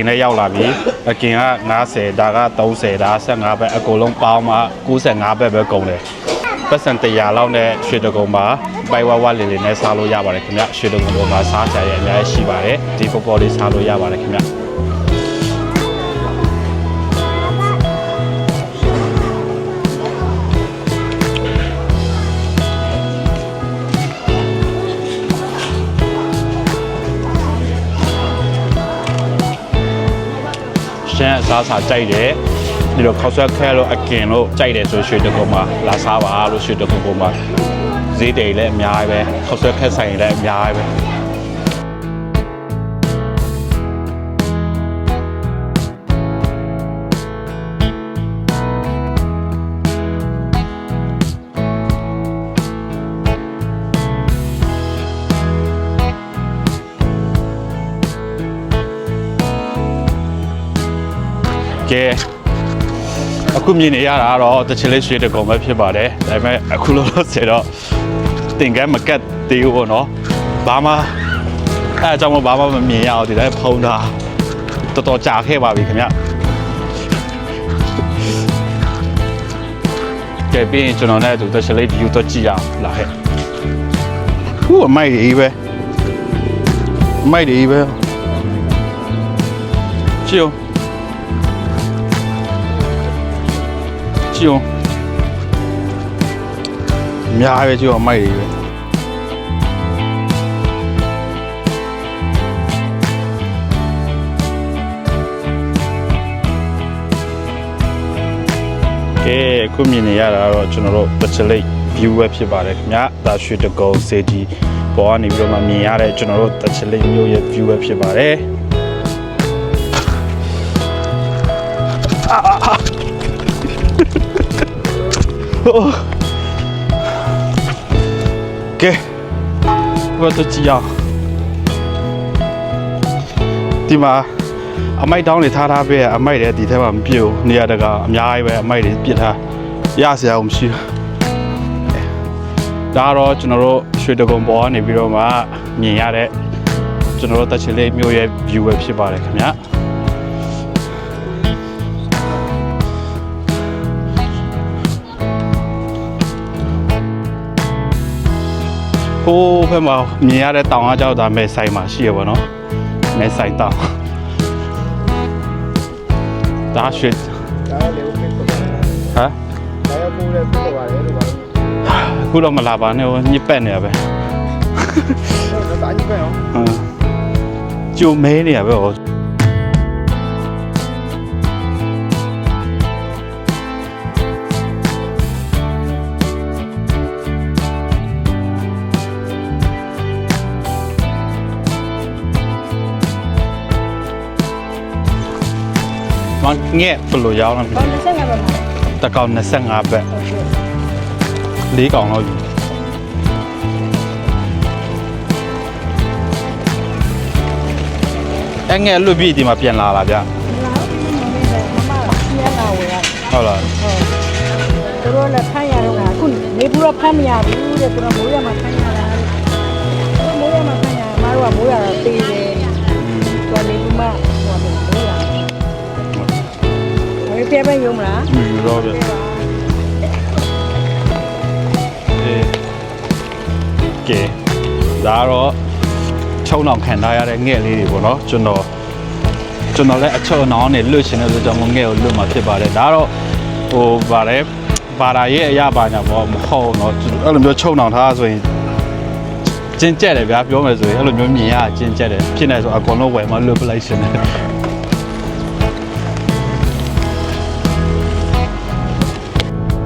င်လည်းရောက်လာပြီအကင်က90ဒါက30ဒါ15ပဲအကုန်လုံးပေါင်းမှ95ပဲပဲကုန်တယ်ပတ်စံ100လောက်နဲ့ရွှေတကုံမှာပိုက်ဝဝလေးလေးနဲ့စားလို့ရပါတယ်ခင်ဗျရွှေတကုံပေါ်မှာစားကြရအများကြီးရှိပါတယ်ဒီပေါ်ပေါ်လေးစားလို့ရပါတယ်ခင်ဗျ ရှမ်းအစားအစာကြိုက်တယ်ဒီလိုခေါက်ဆွဲခဲလို့အကင်လို့ကြိုက်တယ်ဆိုရွှေတကုံမှာလာစားပါလို့ရွှေတကုံပေါ်မှာဈေးတွေလည်းအများကြီးပဲခေါက်ဆွဲခဲဆိုင်လည်းအများကြီးပဲ ကဲအခုမြင်နေရတာကတော့တချင်လေးရွှေတကုံပဲဖြစ်ပါတယ်ဒါပေမဲ့အခုလောလောဆယ်တော့တင်ကဲမကတ်သေးဘူးပေါ့နော်ဘာမှအဲအကြောင်းမဘာမှမမြင်ရအောင်ဒီတိုင်းဖုံးတာတော်တော်ကြာခဲ့ပါပြီခင်ဗျကဲပြီးရင်ကျွန်တော်နဲ့အတူတချင်လေး view တော့ကြည့်ရအောင်လာခဲ့ဟူးအမိုက်ကြီးပဲအမိုက်ကြီးပဲကြ ကြည့်အောင်အများပဲကြည့်အောင်မိုက်တွေပဲကဲအခုမြင်နေရတာကတော့ကျွန်တော်တို့ပချလိတ် view ပဲဖြစ်ပါတယ်ခင်ဗျာဒါရွှေတကုံစေကြီးပေါ်ကနေပြီးတော့မှမြင်ရတဲ့ကျွန်တော်တို့ပချလိတ်မြို့ရဲ့ view ပဲဖြစ်ပါတယ် ကဲဘာတော့ကြည့်ရအောင်ဒီမှာအမိုက်တောင်းတွေထားထားပေးရအမိုက်တွေဒီထဲမှာမပြည့်ဘူးနေရာတကာအများကြီးပဲအမိုက်တွေပြစ်ထားရစရာမရှိဘူးဒါကတော့ကျွန်တော်တို့ရွှေတကုံပေါ်ကနေပြီးတော့မှမြင်ရတဲ့ကျွန်တော်တို့တက်ချင်လေးမျိုးရဲ့ view ပဲဖြစ်ပါတယ်ခင်ဗျာ ဟိုးဘက်မှာမြင်ရတဲ့တောင်အားကြောက်တာမဲဆိုင်မှာရှိရပါတော့မဲဆိုင်တောင်ဒါရွှေဒါလည်းဦးမင်းပုံစံဟမ်ဒါရပိုးလည်းပြတ်ပါတယ်လို့ပါတော့ခုတော့မလာပါနဲ့ဟိုညစ်ပက်နေရပဲတော့တာကြီးပဲနော်ဟမ်ကျုံမဲနေရပဲဟော မငဲ့ဘယ်လိုရောက်လာမလဲဘာလို့ဆက်ရပါမလဲတကောင်25ဘက်၄ကောင်လောက်ယူအငယ်လွတ်ပြီးဒီမှာပြန်လာလာဗျလာဘူးမမမမရှင်းလာဝယ်ရဟုတ်လားဟုတ်သူတို့လည်းဖမ်းရတော့ကအခုနေဘူးတော့ဖမ်းမရဘူးတဲ့သူတို့မိုးရမှာဖမ်းရတာတဲ့မိုးရမှာဖမ်းရမတို့ကမိုးရတော့တေးတယ်သူကနေဘူးမဟိုမိုး ဝယ်ပြပဲရုံမလားယူတော့ဗျအေးကဲဒါတော့ချုံအောင်ခံထားရတဲ့ငှက်လေးတွေပေါ့နော်ကျွန်တော်ကျွန်တော်လည်းအချုံအောင်နဲ့လွတ်ရှင်တဲ့ဆိုကြောင့်ငှက်ကိုလွတ်မှာဖြစ်ပါတယ်ဒါတော့ဟိုဗါလဲဘာသာရဲ့အရာပါညာပေါ့မဟုတ်တော့အဲ့လိုမျိုးချုံအောင်ထားဆိုရင်ကျင်းကျက်တယ်ဗျာပြောမယ်ဆိုရင်အဲ့လိုမျိုးမြင်ရကျင်းကျက်တယ်ဖြစ်နေဆိုအကုန်လုံးဝယ်မလွတ်ပလိုက်ရှင်တယ်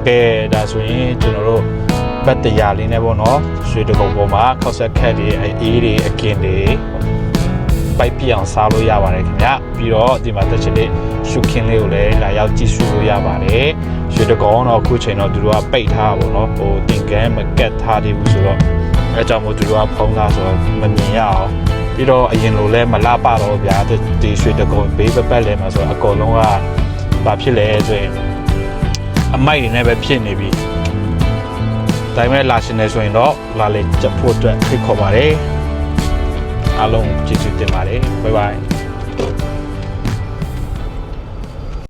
ကဲဒါဆိုရင်ကျွန်တော်တို့ဘတ်တရားလေးနဲ့ပေါ့နော်ရွှေတကုံပေါ်မှာခောက်ဆက်ခက်တွေအေးတွေအကင်တွေပိုက်ပြအောင်စားလို့ရပါတယ်ခင်ဗျပြီးတော့ဒီမှာတက်ချင်လေးရှုခင်းလေးကိုလည်းလာရောက်ကြည့်ရှုလို့ရပါတယ်ရွှေတကုံတော့အခုချိန်တော့သူတို့ကပိတ်ထားပါပေါ့နော်ဟိုတင်ကန်းမကတ်ထားသေးဘူးဆိုတော့အဲကြောင့်မို့သူတို့ကဖုံးတာဆိုတော့မမြင်ရအောင်ပြီးတော့အရင်လိုလဲမလာပါတော့ဗျာဒီဒီရွှေတကုံဘေးပပတ်လဲမှာဆိုတော့အကုန်လုံးကဘာဖြစ်လဲဆိုရင် အမိုက်တွေနဲ့ပဲဖြစ်နေပြီဒါပေမဲ့လာရှင်နေဆိုရင်တော့လာလေချက်ဖို့အတွက်ဖိတ်ခေါ်ပါတယ်အားလုံးကျေးဇူးတင်ပါတယ်ဘိုင်ဘိုင်